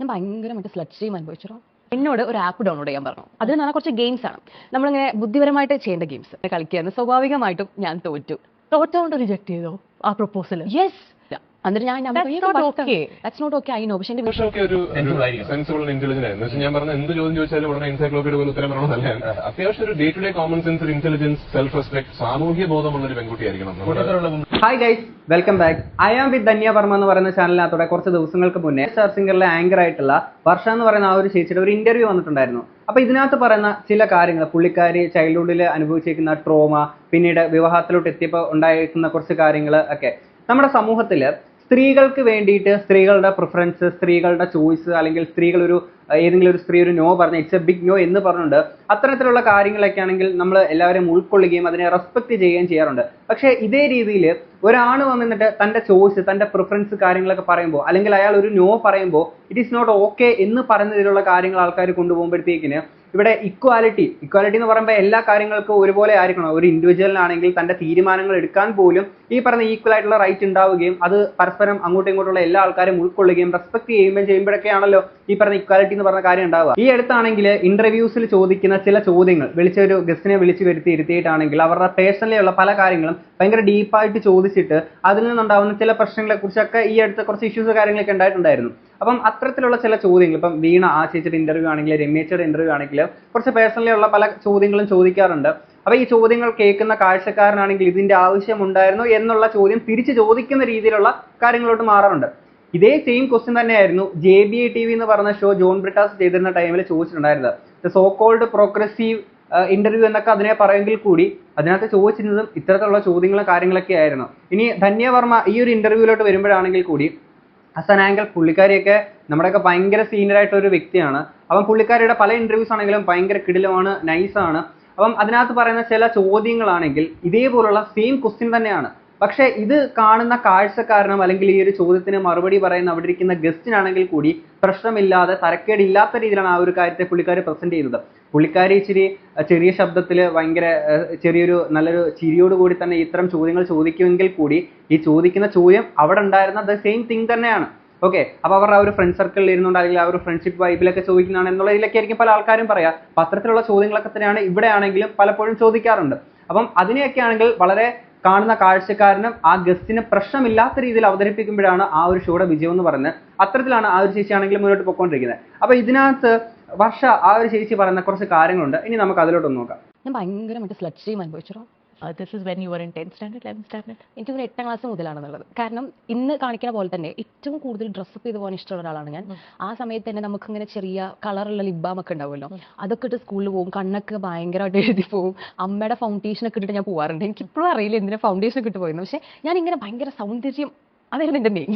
ഞാൻ ഭയങ്കരമായിട്ട് സ്ലഡ് സ്ട്രീം അനുഭവിച്ചു എന്നോട് ഒരു ആപ്പ് ഡൗൺലോഡ് ചെയ്യാൻ പറഞ്ഞു. അതിൽ നിന്ന് കുറച്ച് ഗെയിംസ് ആണ്. നമ്മളിങ്ങനെ ബുദ്ധിപരമായിട്ട് ചെയ്യേണ്ട ഗെയിംസ് കളിക്കുകയാണ് സ്വാഭാവികമായിട്ടും ഞാൻ തോറ്റു. തോറ്റോണ്ട് റിജക്ട് ചെയ്തോ ആ പ്രൊപ്പോസൽ യെസ് എന്നിട്ട് ഞാൻ ഞാൻ പറഞ്ഞ എന്ത് ചോദ്യം ചോദിച്ചാലും ഉടനെ എൻസൈക്ലോപ്പീഡിയ പോലെ ഉത്തരം പറയണമെന്നല്ല അത്യാവശ്യം ഒരു day to day common sense ഒരു ഇന്റലിജൻസ് സെൽഫ് റെസ്പെക്ട് സാമൂഹ്യ ബോധമുള്ള ഒരു പെൺകുട്ടിയായിരിക്കണം ആയിരിക്കണം hi guys welcome back I am with Dhanya Varma എന്ന് പറയുന്ന ചാനലിനകത്തോടെ കുറച്ച് ദിവസങ്ങൾക്ക് മുന്നേ സ്റ്റാർ സിംഗറിലെ ആങ്കർ ആയിട്ടുള്ള വർഷ എന്ന് പറയുന്ന ആ ഒരു ചേച്ചിയുടെ ഒരു ഇന്റർവ്യൂ വന്നിട്ടുണ്ടായിരുന്നു. അപ്പൊ ഇതിനകത്ത് പറയുന്ന ചില കാര്യങ്ങൾ പുള്ളിക്കാരി ചൈൽഡ്ഹുഡിൽ അനുഭവിച്ചിരിക്കുന്ന ട്രോമ പിന്നീട് വിവാഹത്തിലോട്ട് എത്തിയപ്പോൾ ഉണ്ടായിരിക്കുന്ന കുറച്ച് കാര്യങ്ങൾ ഒക്കെ. നമ്മുടെ സമൂഹത്തിൽ സ്ത്രീകൾക്ക് വേണ്ടിയിട്ട് സ്ത്രീകളുടെ പ്രിഫറൻസ് സ്ത്രീകളുടെ ചോയ്സ് അല്ലെങ്കിൽ സ്ത്രീകൾ ഒരു ഏതെങ്കിലും ഒരു സ്ത്രീ ഒരു നോ പറഞ്ഞ ഇറ്റ്സ് എ ബിഗ് നോ എന്ന് പറഞ്ഞുകൊണ്ട് അത്തരത്തിലുള്ള കാര്യങ്ങളൊക്കെ ആണെങ്കിൽ നമ്മൾ എല്ലാവരും ഉൾക്കൊള്ളുകയും അതിനെ റെസ്പെക്ട് ചെയ്യുകയും ചെയ്യാറുണ്ട്. പക്ഷേ ഇതേ രീതിയിൽ ഒരാൾ വന്നിട്ട് തന്റെ ചോയ്സ് തന്റെ പ്രിഫറൻസ് കാര്യങ്ങളൊക്കെ പറയുമ്പോൾ അല്ലെങ്കിൽ അയാൾ ഒരു നോ പറയുമ്പോൾ ഇറ്റ് ഈസ് നോട്ട് ഓക്കെ എന്ന് പറയുന്ന രീതിയിലുള്ള കാര്യങ്ങൾ ആൾക്കാർ കൊണ്ടുപോകുമ്പോഴത്തേക്കിന് ഇവിടെ ഇക്വാലിറ്റി ഇക്വാലിറ്റി എന്ന് പറയുമ്പോൾ എല്ലാ കാര്യങ്ങൾക്കും ഒരുപോലെ ആയിരിക്കണം. ഒരു ഇൻഡിവിജ്വലിനാണെങ്കിൽ തന്റെ തീരുമാനങ്ങൾ എടുക്കാൻ പോലും ഈ പറഞ്ഞ ഈക്വൽ ആയിട്ടുള്ള റൈറ്റ് ഉണ്ടാവുകയും അത് പരസ്പരം അങ്ങോട്ടും ഇങ്ങോട്ടുള്ള എല്ലാ ആൾക്കാരും ഉൾക്കൊള്ളുകയും റെസ്പെക്ട് ചെയ്യുകയും ചെയ്യുമ്പോഴൊക്കെയാണല്ലോ ഈ പറഞ്ഞ ഇക്വാലിറ്റി എന്ന് പറഞ്ഞ കാര്യം ഉണ്ടാവുക. ഈ അടുത്താണെങ്കിൽ ഇന്റർവ്യൂസിൽ ചോദിക്കുന്ന ചില ചോദ്യങ്ങൾ വിളിച്ച ഒരു ഗസ്റ്റിനെ വിളിച്ചു വരുത്തി ഇരുത്തിയിട്ടാണെങ്കിൽ അവരുടെ പേഴ്സണലിയുള്ള പല കാര്യങ്ങളും ഭയങ്കര ഡീപ്പായിട്ട് ചോദിച്ചിട്ട് അതിൽ നിന്നുണ്ടാവുന്ന ചില പ്രശ്നങ്ങളെ കുറിച്ചൊക്കെ ഈ അടുത്ത കുറച്ച് ഇഷ്യൂസ് കാര്യങ്ങളൊക്കെ ഉണ്ടായിട്ടുണ്ടായിരുന്നു. അപ്പം അത്തരത്തിലുള്ള ചില ചോദ്യങ്ങൾ ഇപ്പം വീണ ആ ചേച്ചിയുടെ ഇന്റർവ്യൂ ആണെങ്കിലും രമേശയുടെ ഇന്റർവ്യൂ ആണെങ്കിലും കുറച്ച് പേഴ്സണലി ഉള്ള പല ചോദ്യങ്ങളും ചോദിക്കാറുണ്ട്. അപ്പൊ ഈ ചോദ്യങ്ങൾ കേൾക്കുന്ന കാഴ്ചക്കാരനാണെങ്കിൽ ഇതിന്റെ ആവശ്യമുണ്ടായിരുന്നു എന്നുള്ള ചോദ്യം തിരിച്ചു ചോദിക്കുന്ന രീതിയിലുള്ള കാര്യങ്ങളോട്ട് മാറാറുണ്ട്. ഇതേ സെയിം ക്വസ്റ്റ്യൻ തന്നെയായിരുന്നു J B I T V എന്ന് പറഞ്ഞ ഷോ ജോൺ ബ്രിട്ടാസ് ചെയ്തിരുന്ന ടൈമിൽ ചോദിച്ചിട്ടുണ്ടായിരുന്നത്. സോ കോൾഡ് പ്രോഗ്രസീവ് ഇന്റർവ്യൂ എന്നൊക്കെ അതിനെ പറയുമെങ്കിൽ കൂടി അതിനകത്ത് ചോദിച്ചിരുന്നതും ഇത്തരത്തിലുള്ള ചോദ്യങ്ങളും കാര്യങ്ങളൊക്കെ ആയിരുന്നു. ഇനി ധന്യവർമ്മ ഈ ഒരു ഇന്റർവ്യൂവിലോട്ട് വരുമ്പോഴാണെങ്കിൽ കൂടി ഹസൻ ആങ്കൽ പുള്ളിക്കാരിയൊക്കെ നമ്മുടെയൊക്കെ ഭയങ്കര സീനിയർ ആയിട്ടുള്ള ഒരു വ്യക്തിയാണ്. അപ്പം പുള്ളിക്കാരിയുടെ പല ഇന്റർവ്യൂസ് ആണെങ്കിലും ഭയങ്കര കിടിലമാണ് നൈസാണ് അപ്പം അതിനകത്ത് പറയുന്ന ചില ചോദ്യങ്ങളാണെങ്കിൽ ഇതേപോലുള്ള സെയിം ക്വസ്റ്റ്യൻ തന്നെയാണ്. പക്ഷേ ഇത് കാണുന്ന കാഴ്ചക്കാരനും അല്ലെങ്കിൽ ഈ ഒരു ചോദ്യത്തിന് മറുപടി പറയുന്ന അവിടെ ഇരിക്കുന്ന ഗസ്റ്റിനാണെങ്കിൽ കൂടി പ്രശ്നമില്ലാതെ തരക്കേടില്ലാത്ത രീതിയിലാണ് ആ ഒരു കാര്യത്തെ പുള്ളിക്കാർ പ്രസന്റ് ചെയ്തത് പുള്ളിക്കാരി ഇച്ചിരി ചെറിയ ശബ്ദത്തിൽ ഭയങ്കര ചെറിയൊരു നല്ലൊരു ചിരിയോട് കൂടി തന്നെ ഇത്തരം ചോദ്യങ്ങൾ ചോദിക്കുമെങ്കിൽ കൂടി ഈ ചോദിക്കുന്ന ചോദ്യം അവിടെ ഉണ്ടായിരുന്ന ദ സെയിം തിങ് തന്നെയാണ്. ഓക്കെ അപ്പൊ അവരുടെ ആ ഒരു ഫ്രണ്ട് സർക്കിളിൽ ഇരുന്നുകൊണ്ട് അല്ലെങ്കിൽ ആ ഒരു ഫ്രണ്ട്ഷിപ്പ് വൈബിലൊക്കെ ചോദിക്കുന്നതാണ് എന്നുള്ള ഇതിലൊക്കെ ആയിരിക്കും പല ആൾക്കാരും പറയാ. പത്രത്തിലുള്ള ചോദ്യങ്ങളൊക്കെ തന്നെയാണ് ഇവിടെ ആണെങ്കിലും പലപ്പോഴും ചോദിക്കാറുണ്ട്. അപ്പം അതിനെയൊക്കെ ആണെങ്കിൽ വളരെ കാണുന്ന കാഴ്ചക്കാരനും ആ ഗസ്റ്റിന് പ്രശ്നമില്ലാത്ത രീതിയിൽ അവതരിപ്പിക്കുമ്പോഴാണ് ആ ഒരു ഷോയുടെ വിജയം എന്ന് പറയുന്നത്. അത്തരത്തിലാണ് ആ ഒരു ചേച്ചി ആണെങ്കിൽ മുന്നോട്ട് പോയിക്കൊണ്ടിരിക്കുന്നത്. അപ്പൊ ഇതിനകത്ത് വർഷ ആ ഒരു ചേച്ചി പറയുന്ന കുറച്ച് കാര്യങ്ങളുണ്ട്. ഇനി നമുക്ക് അതിലോട്ടൊന്ന് നോക്കാം. ഞാൻ ഭയങ്കരമായിട്ട് സ്ലഡ് സ്ട്രീം അനുഭവിച്ചു this is when you are in tenth standard eleven standard എനിക്ക് ഒരു എട്ടാം ക്ലാസ് മുതലാണെന്നുള്ളത്. കാരണം ഇന്ന് കാണിക്കുന്ന പോലെ തന്നെ ഏറ്റവും കൂടുതൽ ഡ്രസ്സപ്പ് ചെയ്ത് പോകാൻ ഇഷ്ടമുള്ള ഒരാളാണ് ഞാൻ. ആ സമയത്ത് തന്നെ നമുക്ക് ഇങ്ങനെ ചെറിയ കളറുള്ള ലിബാം ഒക്കെ ഉണ്ടാവുമല്ലോ. അതൊക്കെ ഇട്ട് സ്കൂളിൽ പോകും. കണ്ണൊക്കെ ഭയങ്കരമായിട്ട് എഴുതി പോകും. അമ്മയുടെ ഫൗണ്ടേഷൻ ഒക്കെ ഇട്ടിട്ട് ഞാൻ പോകാറുണ്ട് എനിക്ക് ഇപ്പോഴും അറിയില്ല എന്തിനാ ഫൗണ്ടേഷൻ ഒക്കെ ഇട്ട് പോയിരുന്നു പക്ഷേ ഞാൻ ഇങ്ങനെ ഭയങ്കര സൗന്ദര്യം അതായിരുന്നു എന്റെ മെയിൻ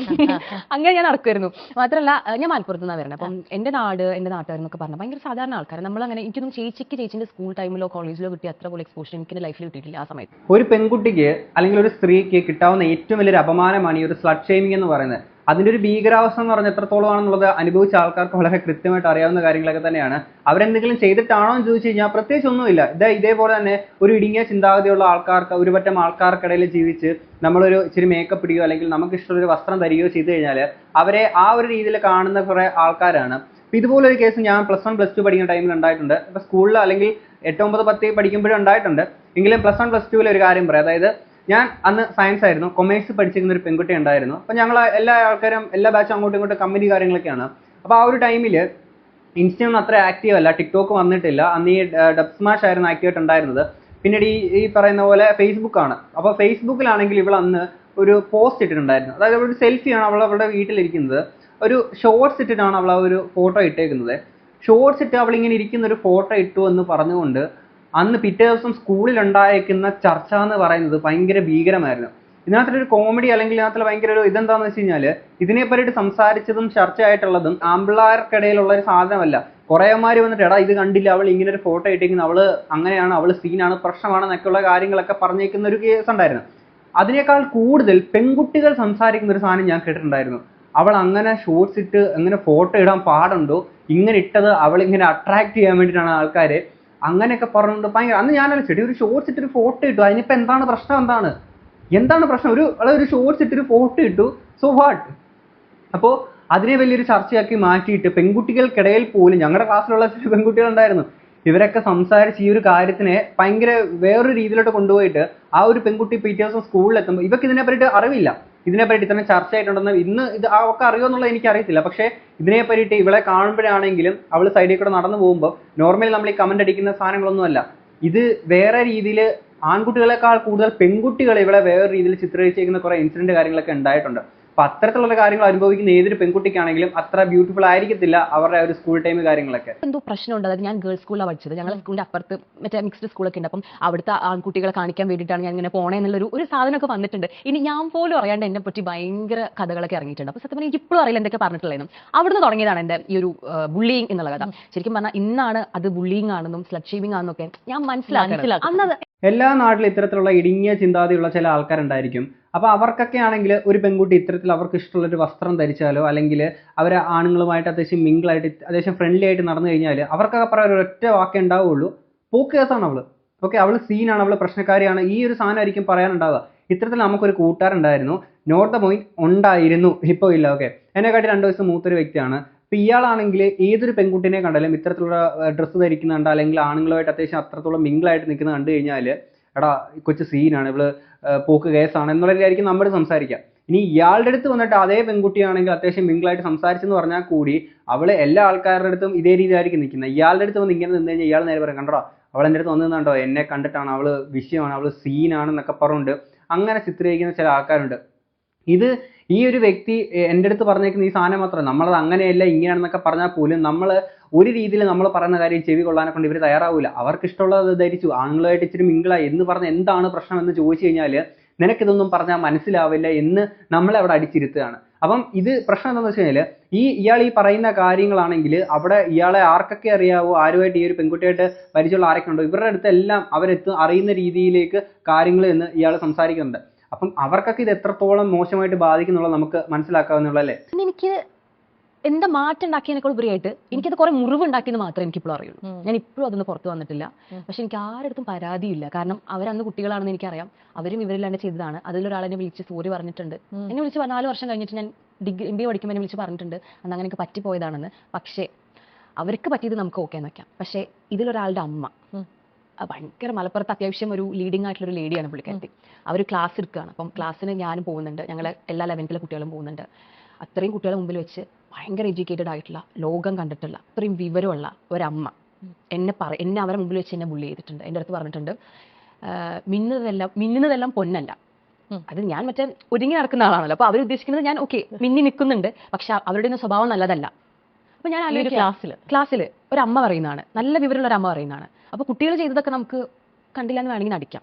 അങ്ങനെ ഞാൻ നടക്കുമായിരുന്നു മാത്രമല്ല ഞാൻ മലപ്പുറത്ത് നിന്നാണ് വരുന്നത്. അപ്പം എന്റെ നാട് എന്റെ നാട്ടുകാരെന്നൊക്കെ പറഞ്ഞാൽ ഭയങ്കര സാധാരണ ആൾക്കാർ നമ്മളങ്ങനെ എനിക്കൊന്നും ചേച്ചിക്ക് ചേച്ചിന്റെ സ്കൂൾ ടൈമിലോ കോളേജിലോ കിട്ടിയ അത്ര പോലെ എക്സ്പോഷർ എനിക്ക് ലൈഫിൽ കിട്ടിയിട്ടില്ല ആ സമയത്ത്. ഒരു പെൺകുട്ടിക്ക് അല്ലെങ്കിൽ ഒരു സ്ത്രീക്ക് കിട്ടാവുന്ന ഏറ്റവും വലിയൊരു അപമാനമാണ് ഈ ഒരു സ്ലട്ട് ഷെയ്മിങ് എന്ന് പറയുന്നത്. അതിന്റെ ഒരു ഭീകരാവസ്ഥ എന്ന് പറഞ്ഞാൽ എത്രത്തോളം ആണെന്നുള്ളത് അനുഭവിച്ച ആൾക്കാർക്ക് വളരെ കൃത്യമായിട്ട് അറിയാവുന്ന കാര്യങ്ങളൊക്കെ തന്നെയാണ്. അവരെന്തെങ്കിലും ചെയ്തിട്ടാണോ എന്ന് ചോദിച്ചു കഴിഞ്ഞാൽ പ്രത്യേകിച്ച് ഒന്നുമില്ല. ഇത് ഇതേപോലെ തന്നെ ഒരു ഇടുങ്ങിയ ചിന്താഗതിയുള്ള ആൾക്കാർക്ക് ഒരു പറ്റം ആൾക്കാർക്കിടയിൽ ജീവിച്ച് നമ്മളൊരു ഇച്ചിരി മേക്കപ്പ് ഇടുകയോ അല്ലെങ്കിൽ നമുക്ക് ഇഷ്ടമുള്ള ഒരു വസ്ത്രം തരികയോ ചെയ്തു കഴിഞ്ഞാൽ അവരെ ആ ഒരു രീതിയിൽ കാണുന്ന കുറേ ആൾക്കാരാണ്. അപ്പൊ ഇതുപോലെ ഒരു കേസ് ഞാൻ പ്ലസ് വൺ പ്ലസ് ടു പഠിക്കുന്ന ടൈമിൽ ഉണ്ടായിട്ടുണ്ട്. ഇപ്പൊ സ്കൂളിൽ അല്ലെങ്കിൽ എട്ട് ഒമ്പത് പത്ത് പഠിക്കുമ്പോഴും ഉണ്ടായിട്ടുണ്ട്. എങ്കിലും പ്ലസ് വൺ പ്ലസ് ടുവിൽ ഒരു കാര്യം പറയാം. അതായത് ഞാൻ അന്ന് സയൻസ് ആയിരുന്നു. കൊമേഴ്സ് പഠിച്ചിരുന്ന ഒരു പെൺകുട്ടി ഉണ്ടായിരുന്നു. അപ്പൊ ഞങ്ങൾ എല്ലാ ആൾക്കാരും എല്ലാ ബാച്ചും അങ്ങോട്ടും ഇങ്ങോട്ടും കമ്പനി കാര്യങ്ങളൊക്കെയാണ്. അപ്പോൾ ആ ഒരു ടൈമിൽ ഇൻസ്റ്റ ഒന്നും അത്ര ആക്റ്റീവ് അല്ല. ടിക്ടോക്ക് വന്നിട്ടില്ല. അന്ന് ഈ ഡബ് സ്മാഷ് ആയിരുന്നു ആക്റ്റീവ് ആയിട്ട് ഉണ്ടായിരുന്നത്. പിന്നീട് ഈ ഈ പറയുന്ന പോലെ ഫേസ്ബുക്കാണ് അപ്പോൾ ഫേസ്ബുക്കിലാണെങ്കിൽ ഇവൾ അന്ന് ഒരു പോസ്റ്റ് ഇട്ടിട്ടുണ്ടായിരുന്നു. അതായത് ഒരു സെൽഫിയാണ് അവൾ അവളുടെ വീട്ടിലിരിക്കുന്നത്. ഒരു ഷോർട്സ് ഇട്ടിട്ടാണ് അവൾ ആ ഒരു ഫോട്ടോ ഇട്ടേക്കുന്നത്. ഷോർട്സ് ഇട്ട് അവൾ ഇങ്ങനെ ഇരിക്കുന്ന ഒരു ഫോട്ടോ ഇട്ടു എന്ന് പറഞ്ഞുകൊണ്ട് അന്ന് പിറ്റേ ദിവസം സ്കൂളിൽ ഉണ്ടായേക്കുന്ന ചർച്ച എന്ന് പറയുന്നത് ഭയങ്കര ഭീകരമായിരുന്നു. ഇതിനകത്തൊരു കോമഡി അല്ലെങ്കിൽ ഇതിനകത്തുള്ള ഭയങ്കര ഒരു ഇതെന്താന്ന് വെച്ച് കഴിഞ്ഞാൽ ഇതിനെ പറ്റിയിട്ട് സംസാരിച്ചതും ചർച്ചയായിട്ടുള്ളതും ആമ്പിളാർക്കിടയിലുള്ള ഒരു സാധനമല്ല. കുറേമാര് വന്നിട്ട് എടാ ഇത് കണ്ടില്ല അവൾ ഇങ്ങനെ ഒരു ഫോട്ടോ ഇട്ടിരിക്കുന്നു അവൾ അങ്ങനെയാണ് അവൾ സീനാണ് പ്രശ്നമാണ് എന്നൊക്കെയുള്ള കാര്യങ്ങളൊക്കെ പറഞ്ഞേക്കുന്ന ഒരു കേസ് ഉണ്ടായിരുന്നു. അതിനേക്കാൾ കൂടുതൽ പെൺകുട്ടികൾ സംസാരിക്കുന്ന ഒരു സാധനം ഞാൻ കേട്ടിട്ടുണ്ടായിരുന്നു. അവൾ അങ്ങനെ ഷോർട്സ് ഇട്ട് അങ്ങനെ ഫോട്ടോ ഇടാൻ പാടുണ്ടോ? ഇങ്ങനെ ഇട്ടത് അവൾ ഇങ്ങനെ അട്രാക്ട് ചെയ്യാൻ വേണ്ടിയിട്ടാണ് ആൾക്കാര് അങ്ങനെയൊക്കെ പറഞ്ഞുകൊണ്ട് ഭയങ്കര അന്ന് ഞാനല്ല ചെടി ഒരു ഷോർട്സ് ഇട്ടൊരു ഫോട്ടോ ഇട്ടു. അതിനിപ്പോൾ എന്താണ് പ്രശ്നം എന്താണ്? എന്താണ് പ്രശ്നം? ഒരു ഒരു ഷോർട്സ് ഇട്ടൊരു ഫോട്ടോ ഇട്ടു. സോ വാട്ട് അപ്പോൾ അതിനെ വലിയൊരു ചർച്ചയാക്കി മാറ്റിയിട്ട് പെൺകുട്ടികൾക്കിടയിൽ പോലും ഞങ്ങളുടെ ക്ലാസ്സിലുള്ള ചില പെൺകുട്ടികളുണ്ടായിരുന്നു. ഇവരൊക്കെ സംസാരിച്ച് ഈ ഒരു കാര്യത്തിനെ ഭയങ്കര വേറൊരു രീതിയിലോട്ട് കൊണ്ടുപോയിട്ട് ആ ഒരു പെൺകുട്ടി പിറ്റേ ദിവസം സ്കൂളിൽ എത്തുമ്പോൾ ഇവർക്ക് ഇതിനെ പറ്റിയിട്ട് അറിവില്ല. ഇതിനെ പറ്റി ചർച്ച ചർച്ചയായിട്ടുണ്ടെന്ന് ഇന്ന് ഇത് ഒക്കെ അറിയോ എന്നുള്ളത് എനിക്ക് അറിയത്തില്ല പക്ഷേ ഇതിനെ പറ്റിയിട്ട് ഇവളെ കാണുമ്പോഴാണെങ്കിലും അവൾ സൈഡിൽ കൂടെ നടന്നു പോകുമ്പോൾ നോർമലി നമ്മൾ ഈ കമന്റ് അടിക്കുന്ന സാധനങ്ങളൊന്നുമല്ല. ഇത് വേറെ രീതിയിൽ ആൺകുട്ടികളെക്കാൾ കൂടുതൽ പെൺകുട്ടികളെ ഇവിടെ വേറെ രീതിയിൽ ചിത്രീകരിച്ചിരിക്കുന്ന കുറേ ഇൻസിഡന്റ് കാര്യങ്ങളൊക്കെ ഉണ്ടായിട്ടുണ്ട്. അപ്പൊ അത്തരത്തിലുള്ള കാര്യങ്ങൾ അനുഭവിക്കുന്ന ഏതൊരു പെൺകുട്ടിക്കാണെങ്കിലും അത്ര ബ്യൂട്ടിഫുൾ ആയിരിക്കത്തില്ല അവരുടെ ആ ഒരു സ്കൂൾ ടൈം കാര്യങ്ങളൊക്കെ. എന്തോ പ്രശ്നമുണ്ട്. അതായത് ഞാൻ ഗേൾസ് സ്കൂളിലാണ് പഠിച്ചത്. ഞങ്ങളുടെ സ്കൂളിന്റെ അപ്പുറത്ത് മറ്റേ മിക്സ്ഡ് സ്കൂളൊക്കെ ഉണ്ട്. അപ്പം അവിടുത്തെ ആൺകുട്ടികളെ കാണിക്കാൻ വേണ്ടിയിട്ടാണ് ഞാൻ ഇങ്ങനെ പോണേ എന്നുള്ളൊരു ഒരു സാധനമൊക്കെ വന്നിട്ടുണ്ട്. ഇനി ഞാൻ പോലും അറിയാണ്ട് എന്നെ പറ്റി ഭയങ്കര കഥകളൊക്കെ ഇറങ്ങിയിട്ടുണ്ട്. അപ്പോൾ സത്യം പറഞ്ഞാൽ എനിക്ക് ഇപ്പോഴും അറിയില്ല എന്തൊക്കെ പറഞ്ഞിട്ടുള്ളതെന്നും. അവിടുന്ന് തുടങ്ങിയതാണ് എന്റെ ഈ ഒരു ബുള്ളിങ് എന്നുള്ള കഥ. ശരിക്കും പറഞ്ഞാൽ ഇന്നാണ് അത് ബുള്ളിങ് ആണെന്നും സ്ലഡ് ഷേവിംഗ് ആണെന്നൊക്കെ ഞാൻ മനസ്സിലാക്കുന്നത്. അന്നത് എല്ലാ നാട്ടിലും ഇത്തരത്തിലുള്ള ഇടുങ്ങിയ ചിന്താതിയുള്ള ചില ആൾക്കാരുണ്ടായിരിക്കും. അപ്പോൾ അവർക്കൊക്കെ ആണെങ്കിൽ ഒരു പെൺകുട്ടി ഇത്തരത്തിൽ അവർക്ക് ഇഷ്ടമുള്ള ഒരു വസ്ത്രം ധരിച്ചാലോ അല്ലെങ്കിൽ അവർ ആണുങ്ങളുമായിട്ട് അത്യാവശ്യം മിങ്കിളായിട്ട് അത്യാവശ്യം ഫ്രണ്ട്ലി ആയിട്ട് നടന്നു കഴിഞ്ഞാൽ അവർക്കൊക്കെ പറയാൻ ഒരു ഒറ്റ വാക്കേ ഉണ്ടാവുള്ളൂ. പോക്ക് കേസാണ് അവൾ. ഓക്കെ അവൾ സീനാണ് അവൾ പ്രശ്നക്കാരിയാണ്. ഈ ഒരു സാധനമായിരിക്കും പറയാനുണ്ടാവുക. ഇത്തരത്തിൽ നമുക്കൊരു കൂട്ടുകാരുണ്ടായിരുന്നു. നോട്ട് ദ പോയിന്റ് ഉണ്ടായിരുന്നു. ഇപ്പോൾ ഇല്ല ഓക്കെ. എന്നെക്കാട്ടി രണ്ട് വയസ്സ് മൂത്തൊരു വ്യക്തിയാണ്. ഇപ്പൊ ഇയാളാണെങ്കിൽ ഏതൊരു പെൺകുട്ടിനെ കണ്ടാലും ഇത്തരത്തിലുള്ള ഡ്രസ്സ് ധരിക്കുന്ന കണ്ട അല്ലെങ്കിൽ ആണുങ്ങളുമായിട്ട് അത്യാവശ്യം അത്രത്തോളം മിങ്കിളായിട്ട് നിൽക്കുന്ന കണ്ടു കഴിഞ്ഞാൽ എടാ കൊച്ച് സീനാണ് ഇവൾ പോക്ക് കേസാണ് എന്നുള്ള രീതിയായിരിക്കും നമ്മൾ സംസാരിക്കുക ഇനി ഇയാളുടെ അടുത്ത് വന്നിട്ട് അതേ പെൺകുട്ടിയാണെങ്കിൽ അത്യാവശ്യം മിങ്കിളായിട്ട് സംസാരിച്ചെന്ന് പറഞ്ഞാൽ കൂടി അവൾ എല്ലാ ആൾക്കാരുടെ അടുത്തും ഇതേ രീതിയിലായിരിക്കും നിൽക്കുന്നത്. ഇയാളുടെ അടുത്ത് വന്ന് ഇങ്ങനെ നിന്ന് കഴിഞ്ഞാൽ ഇയാൾ നേരെ പറയും കണ്ടോ അവൾ എന്റെ അടുത്ത് വന്നു കണ്ടോ എന്നെ കണ്ടിട്ടാണ് അവൾ വിഷയമാണ് അവൾ സീനാണെന്നൊക്കെ പറഞ്ഞുണ്ട് അങ്ങനെ ചിത്രീകരിക്കുന്ന ചില ആൾക്കാരുണ്ട്. ഇത് ഈ ഒരു വ്യക്തി എന്റെ അടുത്ത് പറഞ്ഞേക്കുന്ന ഈ സാധനം മാത്രം നമ്മളത് അങ്ങനെയല്ല ഇങ്ങനെയാണെന്നൊക്കെ പറഞ്ഞാൽ പോലും നമ്മൾ ഒരു രീതിയിൽ നമ്മൾ പറയുന്ന കാര്യം ചെവി കൊള്ളാനെ കൊണ്ട് ഇവർ തയ്യാറാവില്ല അവർക്ക് ഇഷ്ടമുള്ളത് ധരിച്ചു. ആണുങ്ങളായിട്ട് ഇച്ചിരി മിങ്കിളായി എന്ന് പറഞ്ഞ് എന്താണ് പ്രശ്നം എന്ന് ചോദിച്ചു കഴിഞ്ഞാൽ നിനക്കിതൊന്നും പറഞ്ഞാൽ മനസ്സിലാവില്ല എന്ന് നമ്മളെ അവിടെ അടിച്ചിരുത്തുകയാണ്. അപ്പം ഇത് പ്രശ്നം എന്താണെന്ന് വെച്ച് കഴിഞ്ഞാൽ ഈ ഇയാൾ ഈ പറയുന്ന കാര്യങ്ങളാണെങ്കിൽ അവിടെ ഇയാളെ ആർക്കൊക്കെ അറിയാവോ? ആരുമായിട്ട് ഈ ഒരു പെൺകുട്ടിയായിട്ട് പരിചയമുള്ള ആരൊക്കെ ഉണ്ടോ? ഇവരുടെ അടുത്തെല്ലാം അവരെത്തും അറിയുന്ന രീതിയിലേക്ക് കാര്യങ്ങൾ എന്ന് ഇയാൾ സംസാരിക്കുന്നുണ്ട്. അപ്പം അവർക്കൊക്കെ ഇത് എത്രത്തോളം മോശമായിട്ട് ബാധിക്കുന്നുള്ളത് നമുക്ക് മനസ്സിലാക്കാവുന്നുള്ളല്ലേ എനിക്ക് എന്താ മാറ്റം ഉണ്ടാക്കിയതിനേക്കാൾ ഉപരിയായിട്ട് എനിക്കത് കുറെ മുറിവ് ഉണ്ടാക്കിയെന്ന് മാത്രമേ എനിക്ക് ഇപ്പോഴും അറിയുള്ളൂ ഞാൻ ഇപ്പോഴും അതൊന്നും പുറത്ത് വന്നിട്ടില്ല. പക്ഷെ എനിക്ക് ആരടുത്തും പരാതിയില്ല. കാരണം അവരന്ന് കുട്ടികളാണെന്ന് എനിക്കറിയാം. അവരും ഇവരില്ലാണ്ട് ചെയ്തതാണ്. അതിലൊരാൾ എന്നെ വിളിച്ച് സോറി പറഞ്ഞിട്ടുണ്ട്. എന്നെ വിളിച്ച് നാല് വർഷം കഴിഞ്ഞിട്ട് ഞാൻ ഡിഗ്രി എം ബി പഠിക്കുമ്പോൾ എന്നെ വിളിച്ച് പറഞ്ഞിട്ടുണ്ട്. അന്ന് അങ്ങനെ പറ്റിപ്പോയതാണെന്ന്. പക്ഷേ അവർക്ക് പറ്റിയത് നമുക്ക് ഓക്കെ എന്ന് വെക്കാം. പക്ഷേ ഇതിലൊരാളുടെ അമ്മ. ഭയങ്കര മലപ്പുറത്ത് അത്യാവശ്യം ഒരു ലീഡിംഗ് ആയിട്ടുള്ള ഒരു ലേഡിയാണ് പുള്ളിക്കാരത്തി. അവർ ക്ലാസ് എടുക്കുകയാണ്. അപ്പം ക്ലാസ്സിന് ഞാനും പോകുന്നുണ്ട്. ഞങ്ങൾ എല്ലാ ലെവൻത്തിലെ കുട്ടികളും പോകുന്നുണ്ട്. അത്രയും കുട്ടികളെ മുമ്പിൽ വെച്ച് ഭയങ്കര എഡ്യൂക്കേറ്റഡ് ആയിട്ടുള്ള ലോകം കണ്ടിട്ടുള്ള അത്രയും വിവരമുള്ള ഒരമ്മ. എന്നെ പറ എന്നെ അവരെ മുമ്പിൽ വെച്ച് എന്നെ ബുള്ളി ചെയ്തിട്ടുണ്ട്. എന്റെ അടുത്ത് പറഞ്ഞിട്ടുണ്ട് മിന്നതെല്ലാം മിന്നുന്നതെല്ലാം മിന്നുന്നതെല്ലാം പൊന്നല്ല. അത് ഞാൻ മറ്റേ ഒരുങ്ങി നടക്കുന്ന ആളാണല്ലോ. അപ്പോൾ അവരുദ്ദേശിക്കുന്നത് ഞാൻ ഓക്കെ മിന്നി നിൽക്കുന്നുണ്ട്. പക്ഷെ അവരുടെ സ്വഭാവം നല്ലതല്ല. അപ്പോൾ ഞാൻ ക്ലാസ്സിൽ ക്ലാസ്സിൽ ഒരു അമ്മ പറയുന്നതാണ്. നല്ല വിവരമുള്ള ഒരു അമ്മ പറയുന്നതാണ്. അപ്പോൾ കുട്ടികൾ ചെയ്തതൊക്കെ നമുക്ക് കണ്ടില്ല എന്ന് വേണമെങ്കിൽ നടിക്കാം.